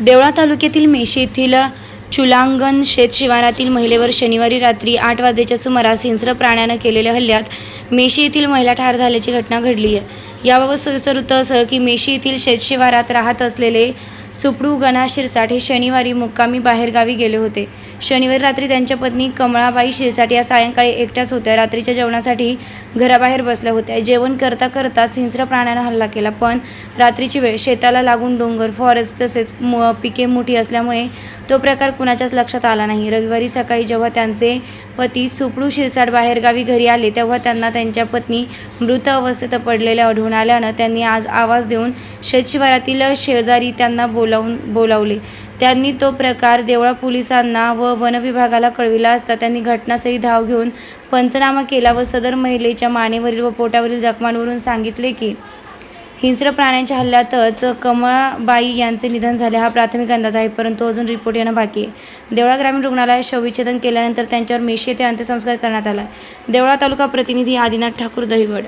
देवळा तालुक्यातील मेशी येथील चुलांगण शेत शिवारातील महिलेवर शनिवारी रात्री आठ वाजेच्या सुमारास हिंस्र प्राण्यानं केलेल्या हल्ल्यात मेशी येथील महिला ठार झाल्याची घटना घडली आहे याबाबत सविस्तर वृत्त असं की मेशी येथील शेत शिवारात राहत असलेले सुपडू गणा हे शनिवारी मुक्कामी बाहेरगावी गेले होते. शनिवारी रात्री त्यांच्या पत्नी कमळाबाई शिरसाट या सायंकाळी एकट्याच होत्या. रात्रीच्या जेवणासाठी घराबाहेर बसल्या होत्या. जेवण करता करता हिंस्र प्राण्यानं हल्ला केला पण रात्रीची वेळ शेताला लागून डोंगर फॉरेस्ट तसेच पिके मोठी असल्यामुळे तो प्रकार कुणाच्याच लक्षात आला नाही. रविवारी सकाळी जेव्हा त्यांचे पती सुपडू शिरसाट बाहेरगावी घरी आले तेव्हा त्यांना त्यांच्या पत्नी मृत अवस्थेत पडलेल्या आढळून आल्यानं त्यांनी आज आवाज देऊन शेतशिवारातील शेजारी त्यांना बोलावून बोलावले. त्यांनी तो प्रकार देवळा पोलिसांना व वनविभागाला कळविला असता. त्यांनी घटनास्थळी धाव घेऊन पंचनामा केला व सदर महिलेच्या मानेवरील व पोटावरील जखमांवरून सांगितले की हिंस्र प्राण्यांच्या हल्ल्यातच कमळाबाई यांचे निधन झाले. हा प्राथमिक अंदाज आहे परंतु अजून रिपोर्ट येणं बाकी आहे. देवळा ग्रामीण रुग्णालयात शवविच्छेदन केल्यानंतर त्यांच्यावर मेशी येथे अंत्यसंस्कार करण्यात आला. देवळा तालुका प्रतिनिधी आदिनाथ ठाकूर दहिवड.